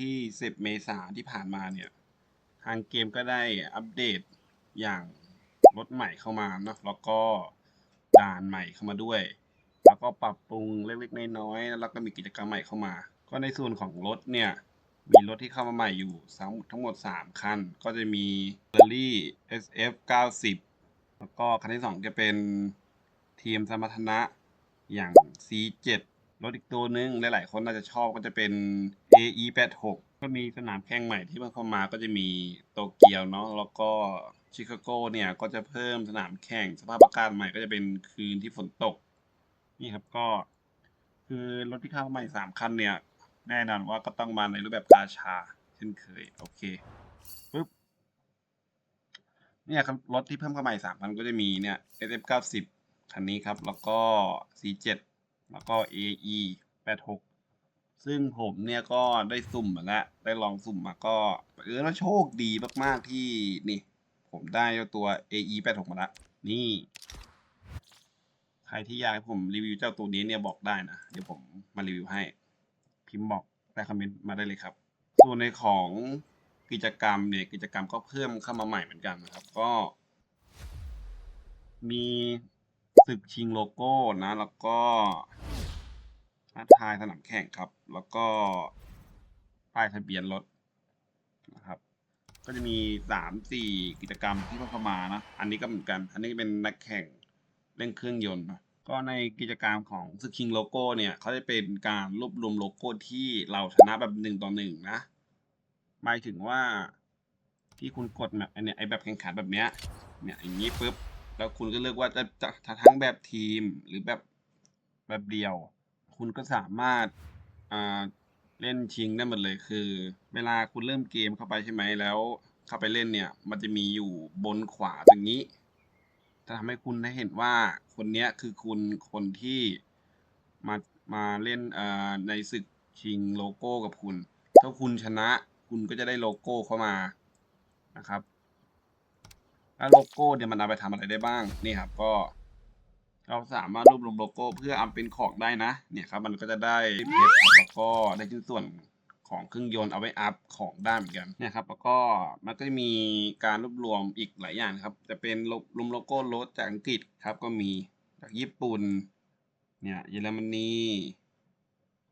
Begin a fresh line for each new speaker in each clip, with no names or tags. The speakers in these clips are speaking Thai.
ที่ 10 เมษาที่ผ่านมาเนี่ย ทางเกมก็ได้อัปเดตอย่างรถใหม่เข้ามาเนาะแล้วก็ด่านใหม่เข้ามาด้วย แล้วก็ปรับปรุงเล็กๆน้อยๆแล้วก็มีกิจกรรมใหม่เข้ามา ก็ในส่วนของรถเนี่ยมีรถที่เข้ามาใหม่อยู่ทั้งทั้งหมด 3 คัน ก็จะมี f e r r y SF 90 แล้วก็คันที่ 2 จะเป็นทีมสมรรถนะอย่าง C7 รถอีกตัวหนึงหลายๆคนน่าจะชอบก็จะเป็น AE 86ก็มีสนามแข่งใหม่ที่เพิ่งเข้ามาก็จะมีโตเกียวเนาะแล้วก็ชิคาโกเนี่ยก็จะเพิ่มสนามแข่งสภาพอากาศใหม่ก็จะเป็นคืนที่ฝนตก นี่ครับก็คือรถที่เข้ามาใหม่สามคันเนี่ย แน่นอนว่าก็ต้องมาในรูปแบบกาชา เช่นเคย โอเคปึ๊บเนี่ยครับรถที่เพิ่มเข้ามาใหม่สามคันก็จะมีเนี่ย SF 90คันนี้ครับ แล้วก็ C7 แล้วก็ AE 86 ซึ่งผมเนี่ยก็ได้สุ่มมาแล้ว ได้ลองสุ่มมาก็เออแล้วโชคดีมากๆที่นี่ ผมได้เจ้าตัว AE 86มาแล้วนี่ ใครที่อยากให้ผมรีวิวเจ้าตัวนี้เนี่ยบอกได้นะ เดี๋ยวผมมารีวิวให้ พิมพ์บอกใต้คอมเมนต์มาได้เลยครับ ส่วนในของกิจกรรมเนี่ยกิจกรรมก็เพิ่มเข้ามาใหม่เหมือนกันนะครับ ก็ มีศึกชิงโลโก้นะ แล้วก็ ท้าทายสนามแข่งครับ แล้วก็ป้ายทะเบียนรถนะครับ ก็จะมีสามสี่กิจกรรมที่เพิ่มเข้ามานะ อันนี้ก็เหมือนกัน อันนี้เป็นนักแข่งเล่นเครื่องยนต์นะก็ในกิจกรรมของสกิงโลโก้เนี่ยเขาจะเป็นการรวบรวมโลโก้ที่เราชนะแบบหนึ่งต่อหนึ่งนะ หมายถึงว่าที่คุณกดแบบไอเนี่ยไอแบบแข่งขันแบบเนี้ยเนี่ยอย่างนี้ปุ๊บแล้วคุณก็เลือกว่าจะจะจะทั้งแบบทีมหรือแบบแบบเดียว คุณก็สามารถเล่นชิงได้หมดเลยคือ เวลาคุณเริ่มเกมเข้าไปใช่ไหมแล้ว เข้าไปเล่นเนี่ย มันจะมีอยู่บนขวาตรงนี้จะทำให้คุณได้เห็นว่าคนเนี้ยคือคุณคนที่มามาเล่นในศึกชิงโลโก้กับคุณ ถ้าคุณชนะคุณก็จะได้โลโก้เข้ามานะครับแล้วโลโก้เนี่ยมันเอาไปทำอะไรได้บ้างนี่ครับก็ เราสามารถรวบรวมโลโก้เพื่อเอาเป็นของได้นะ เนี่ยครับมันก็จะได้เพชรแล้วก็ได้ชิ้นส่วนของเครื่องยนต์เอาไว้อัพของได้เหมือนกันเนี่ยครับแล้วก็มันก็จะมีการรวบรวมอีกหลายอย่างครับ จะเป็นรวมโลโก้รถจากอังกฤษครับก็มีจากญี่ปุ่นเนี่ยเยอรมนี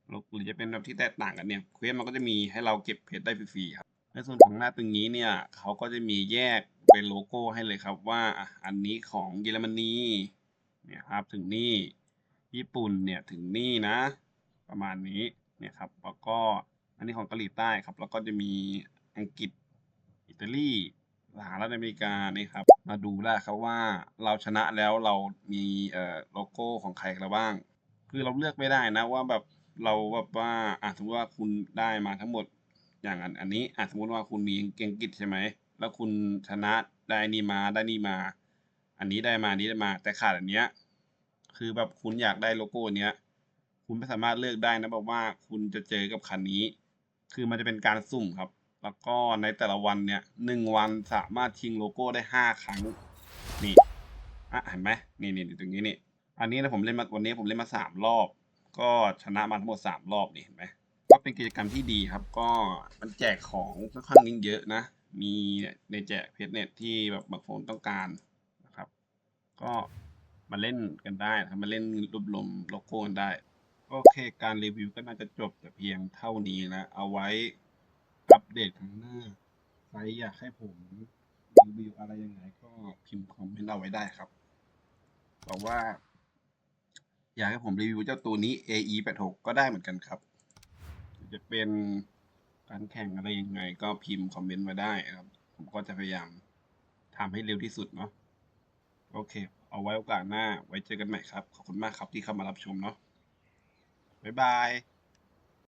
หรือจะเป็นแบบที่แตกต่างกันเนี่ยเควสมันก็จะมีให้เราเก็บเพชรได้ฟรีๆครับในส่วนของหน้าตรงนี้เนี่ยเขาก็จะมีแยกเป็นโลโก้ให้เลยครับว่าอันนี้ของเยอรมนี เนี่ยครับถึงนี่ญี่ปุ่นเนี่ยถึงนี่นะ ประมาณนี้เนี่ยครับแล้วก็อันนี้ของเกาหลีใต้ครับ แล้วก็จะมีอังกฤษอิตาลีสหรัฐอเมริกานี่ครับ มาดูได้ครับว่าเราชนะแล้วเรามีเอ่อโลโก้ของใครกันบ้าง คือเราเลือกไม่ได้นะว่าแบบเราแบบว่าอะสมมติว่าคุณได้มาทั้งหมดอย่างอันอันนี้อะสมมติว่าคุณมีเก่งกิจใช่ไหมแล้วคุณชนะได้นี่มาได้นี่มา อันนี้ได้มาอันนี้ได้มา แต่ขาดอันเนี้ย คือแบบคุณอยากได้โลโก้เนี้ย คุณไม่สามารถเลือกได้นะแบบว่าคุณจะเจอกับคันนี้ คือมันจะเป็นการสุ่มครับ แล้วก็ในแต่ละวันเนี่ยหนึ่งวันสามารถชิงโลโก้ได้ห้าครั้ง นี่อะเห็นไหมนี่นี่ตรงนี้นี่ อันนี้นะผมเล่นมาวันนี้ผมเล่นมาสามรอบ ก็ชนะมาทั้งหมดสามรอบนี่เห็นไหมก็เป็นกิจกรรมที่ดีครับ ก็มันแจกของค่อนข้างเยอะนะ มีในแจกเพจเน็ตที่แบบบางคนต้องการ ก็มาเล่นกันได้นะครับมาเล่นรวบรวมโลโก้กันได้ โอเคการรีวิวก็น่าจะจบแต่เพียงเท่านี้นะ เอาไว้อัปเดตครั้งหน้าใครอยากให้ผมรีวิวอะไรยังไงก็พิมพ์คอมเมนต์เอาไว้ได้ครับบอกว่า อยากให้ผมรีวิวเจ้าตัวนี้ AE 86 ก็ได้เหมือนกันครับ จะเป็นการแข่งอะไรยังไง ก็พิมพ์คอมเมนต์มาได้ครับ ผมก็จะพยายามทำให้เร็วที่สุดเนาะ โอเค เอาไว้โอกาสหน้า ไว้เจอกันใหม่ครับ ขอบคุณมากครับที่เข้ามารับชมเนาะบ๊ายบาย